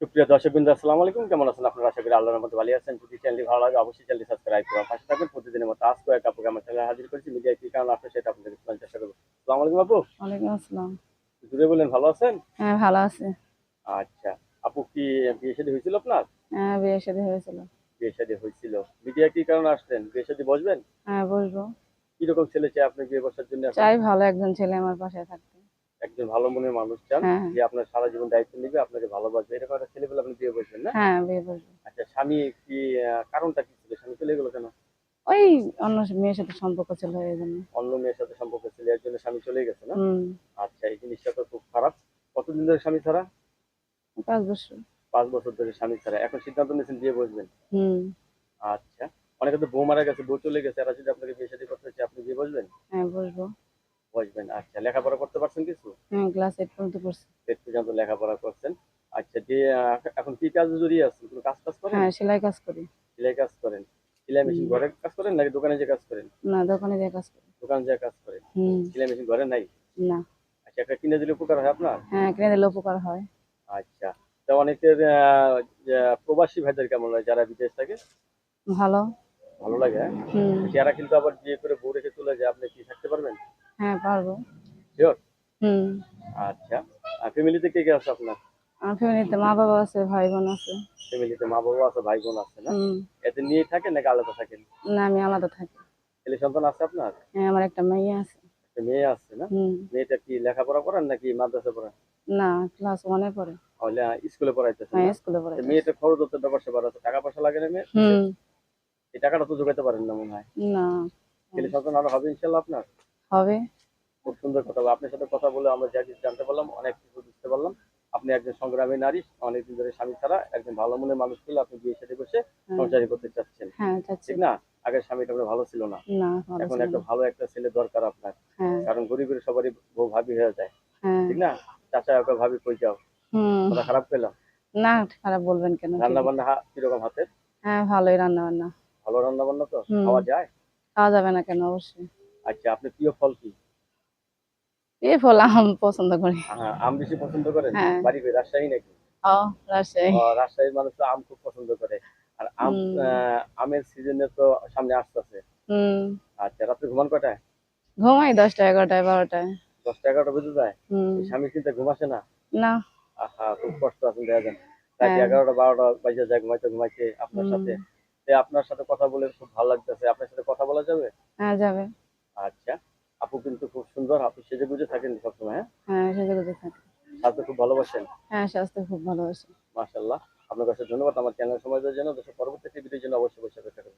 সুপ্রিয় দর্শক বিন্দু আসসালামু আলাইকুম। কেমন আছেন আপনারা? আশা করি আল্লাহর মধ্যে ভালো আছেন। যদি চ্যানেলটি ভালো লাগে অবশ্যই চ্যানেলটি সাবস্ক্রাইব করুন পাশে থাকবেন। প্রতিদিনের মতো আজ কয়েক আপুকে আমার চ্যানেলে হাজির করেছি। মিডিয়া কি কারণ আসলে সেটা আপনাদের জানার চেষ্টা করব। আসসালামু আলাইকুম আপু। ওয়ালাইকুম আসসালাম। জুড়ে বলেন ভালো আছেন? হ্যাঁ ভালো আছে। আচ্ছা। আপু কি বিয়ে শাদী হয়েছিল আপনার? হ্যাঁ বিয়ে শাদী হয়েছিল। বিয়ে শাদী হয়েছিল। মিডিয়া কি কারণে আসলেন? বিয়ে শাদী বসবেন? হ্যাঁ বসবো। কীরকম ছেলে চাই আপনি বিয়ে বসার জন্য চাই ভালো একজন ছেলে আমার পাশে থাকতে। একজন ভালো মনের মানুষ চান হ্যাঁ। যে আপনার সারা জীবন দায়িত্ব নেবে আপনাকে ভালোবাসবে। এরকম একটা ছেলে পেলে আপনি বিয়ে বসবেন না? হ্যাঁ বিয়ে বসবো আচ্ছা স্বামী কি কারণটা কি ছিল? স্বামী চলে গেলো কেন? ওই অন্য মেয়ের সাথে সম্পর্ক ছিল এই জন্য। অন্য মেয়ের সাথে সম্পর্ক ছিল এর জন্য স্বামী চলে গেছে না? আচ্ছা এই জিনিসটা তো খুব খারাপ। কতদিন ধরে স্বামী ছাড়া? পাঁচ বছর। পাঁচ বছর ধরে স্বামী ছাড়া। এখন সিদ্ধান্ত নিয়েছেন বিয়ে বসবেন? হুম। আচ্ছা অনেকে তো বউ মারা গেছে বউ চলে গেছে। এরা যদি আপনাকে বিয়ে শাদী করতে চায় আপনি বিয়ে বসবেন? হ্যাঁ বসবো। বসবেন। আচ্ছা লেখাপড়া করতে পারছেন কিছু? হ্যাঁ ক্লাস এইট পর্যন্ত পড়ছি পেট পর্যন্ত লেখাপড়া করছেন। আচ্ছা দিয়ে এখন কি কাজে জড়িয়ে আছেন? কোনো কাজ কাজ করেন? হ্যাঁ সেলাই কাজ করি। সেলাই কাজ করেন। সেলাই মেশিন ঘরে কাজ করেন নাকি দোকানে যে কাজ করেন? না দোকানে যে কাজ করি। দোকানে যে কাজ করেন? হুম। সেলাই মেশিন ঘরে নাই? না। আচ্ছা একটা কিনে দিলে উপকার হয় আপনার? হ্যাঁ কিনে দিলে উপকার হয়। আচ্ছা তা অনেকের প্রবাসী ভাইদের কেমন লাগে? যারা বিদেশ থাকে? ভালো। ভালো লাগে হ্যাঁ? যারা কিন্তু আবার বিয়ে করে বউ রেখে চলে যায় আপনি কি থাকতে পারবেন? হ্যাঁ পারব। শিওর হুম। আচ্ছা। আর ফ্যামিলিতে কে কে আছে আপনার? আমার ফ্যামিলিতে মা বাবা আছে ভাই বোন আছে। ফ্যামিলিতে মা বাবা আছে ভাই বোন আছে না? এতে নিয়ে থাকেন নাকি আলাদা থাকেন না আমি আলাদা থাকি। ছেলে সন্তান আছে আপনার? হ্যাঁ আমার একটা মেয়ে আছে। একটা মেয়ে আছে না? মেয়েটা কি লেখাপড়া করেন নাকি মাদ্রাসা পড়েন? না ক্লাস ওয়ানে পড়ে। তাহলে স্কুলে পড়াইতেছে হ্যাঁ স্কুলে পড়ে মেয়েটা খরচ হতে ব্যাপার আছে টাকা পয়সা লাগে না মেয়ে এই টাকাটা তো জোগাতে পারেন না মনে হয়। না। ছেলে সন্তান আরও হবে ইনশাল্লাহ আপনার? হবে। খুব সুন্দর কথা বলে আপনার সাথে কথা বলে আমরা যা কিছু জানতে পারলাম অনেক কিছু বুঝতে পারলাম। আপনি একজন সংগ্রামী নারী অনেকদিন ধরে স্বামী ছাড়া একজন ভালো মনের মানুষ ছিল আপনি বিয়ে সাথে বসে হ্যাঁ, সংসারী করতে চাচ্ছেন। হ্যাঁ ঠিক না? আগের স্বামীটা আপনার ভালো ছিল না। না এখন একটা ভালো একটা ছেলে দরকার আপনার। হ্যাঁ। কারণ গরিবের সবারই বউ ভাবি হয়ে যায়। ঠিক না? চাচা ওকে ভাবি কই যাও? হুম। কথা খারাপ পেলাম না খারাপ বলবেন কেন? রান্না বান্না হা- কীরকম হাতের? হ্যাঁ ভালোই রান্না বান্না ভালো রান্না বান্না তো খাওয়া যায়? খাওয়া যাবে না কেন? অবশ্যই। আচ্ছা আপনি প্রিয় ফল কি? এই ফল আম পছন্দ করি। হ্যাঁ, আম বেশি পছন্দ করেন? হ্যাঁ। বাড়ি? রাজশাহী নাকি? ও রাজশাহী। রাজশাহীর মানুষ তো আম খুব পছন্দ করে। আর আম আমের সিজনে তো সামনে আসতেছে হুম। আচ্ছা রাত্রে ঘুমান কটায় ঘুমাই দশটা এগারোটায় বারোটায়। দশটা এগারোটা বেজে যায়? হুম। স্বামী চিন্তা ঘুমাসে না? না। আহা খুব কষ্ট আছে দেখা যান। রাত হ্যাঁ। এগারোটা বারোটা বাজে যায় ঘুমাইতে ঘুমাইতে আপনার সাথে। আপনার সাথে কথা বলে খুব ভালো লাগতেছে। আপনার সাথে কথা বলা যাবে? হ্যাঁ যাবে। আচ্ছা আপু কিন্তু খুব সুন্দর আপনি সেজে গুজে থাকেন সবসময় হ্যাঁ? হ্যাঁ সেজে গুজে থাকেন স্বাস্থ্য খুব ভালোবাসেন হ্যাঁ স্বাস্থ্য খুব ভালোবাসেন মাশাল্লাহ আপনার কাছে ধন্যবাদ আমার চ্যানেল সময় দেওয়ার জন্য দেশের পরবর্তী ভিডিওর জন্য অবশ্যই বসে থাকবেন